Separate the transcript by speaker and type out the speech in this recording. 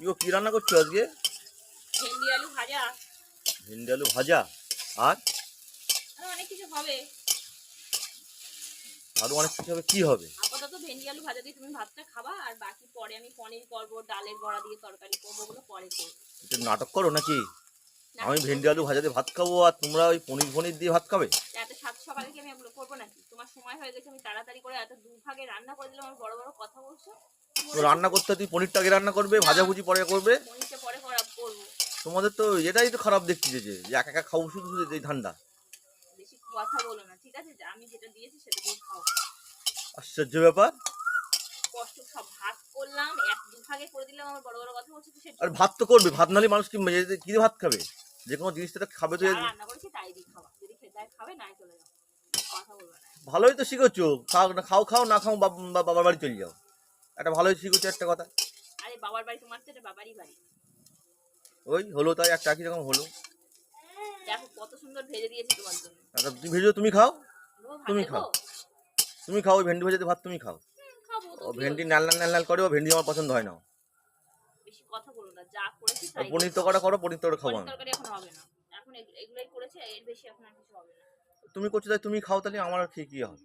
Speaker 1: গো কি রান্না করছ আজকে?
Speaker 2: ভেন্ডি আলু ভাজা।
Speaker 1: ভেন্ডি আলু ভাজা? আর?
Speaker 2: অনেক কিছু হবে।
Speaker 1: আরও অনেক কিছু হবে কি হবে?
Speaker 2: আপাতত ভেন্ডি আলু ভাজা দিয়ে তুমি ভাতটা খাবা আর বাকি পরে আমি পনির করব ডালের বড়া দিয়ে তরকারি করব ওগুলো পরে করব।
Speaker 1: এটা নাটক করো নাকি? আমি ভেন্ডি আলু ভাজা দিয়ে ভাত খাব আর তোমরা ওই পনির ফনির দিয়ে ভাত খাবে?
Speaker 2: এত সাত সকালে কি আমি এগুলো করব নাকি? তোমার সময় হয়ে গেছে আমি তাড়াতাড়ি করে এত দু ভাগে রান্না করে দিলাম আমার বড় বড় কথা বলছো।
Speaker 1: তো রান্না করতে তুই পনিরটা আগে রান্না করবে ভাজাভুজি পরে করবে। তোমাদের তো এটাই তো খারাপ দেখছি যে একা একা খাব শুধু শুধু এই ঠান্ডা
Speaker 2: কথা বলো না ঠিক আছে? আমি যেটা দিয়েছি সেটা দিয়ে খাও।
Speaker 1: আশ্চর্য ব্যাপার।
Speaker 2: কষ্ট সব ভাত করলাম এক দু ভাগে করে দিলাম আমার বড় বড় কথা বলছো তো
Speaker 1: আর ভাত তো করবে ভাত নালে মানুষ কি কি ভাত খাবে? যে কোনো জিনিসটা তো খাবে তো
Speaker 2: যা রান্না করেছি তাই দিয়ে খাওয়া। যদি খেতে খাবে নাই চলে যাও। কথা বলবে না।
Speaker 1: ভালোই তো শিখেছো খাও না খাও খাও না খাও বাবার বাড়ি চলে যাও। একটা ভালোই শিখেছো একটা কথা।
Speaker 2: আরে বাবার বাড়ি তোমার তো এটা বাবারই বাড়ি।
Speaker 1: ওই হলো তাই একটা একই রকম হলো।
Speaker 2: দেখো কত সুন্দর ভেজে দিয়েছি তোমার জন্য।
Speaker 1: একটা তুমি ভেজো তুমি খাও? তুমি খাও। তুমি খাও ওই ভেন্ডি ভাজাতে ভাত তুমি খাও। ও ভেন্ডি নাল নাল নাল নাল করে ও ভেন্ডি আমার পছন্দ হয় না।
Speaker 2: বেশি কথা বলো না যা করেছি তাই
Speaker 1: পনির তরকাটা করো পনির তরকাটা খাব
Speaker 2: পনির তরকারি এখন হবে না। এখন এগ- করেছে এর বেশি এখন আর কিছু হবে না।
Speaker 1: তুমি করছ তাই তুমি খাও তাহলে আমার আর খেয়ে কি হবে?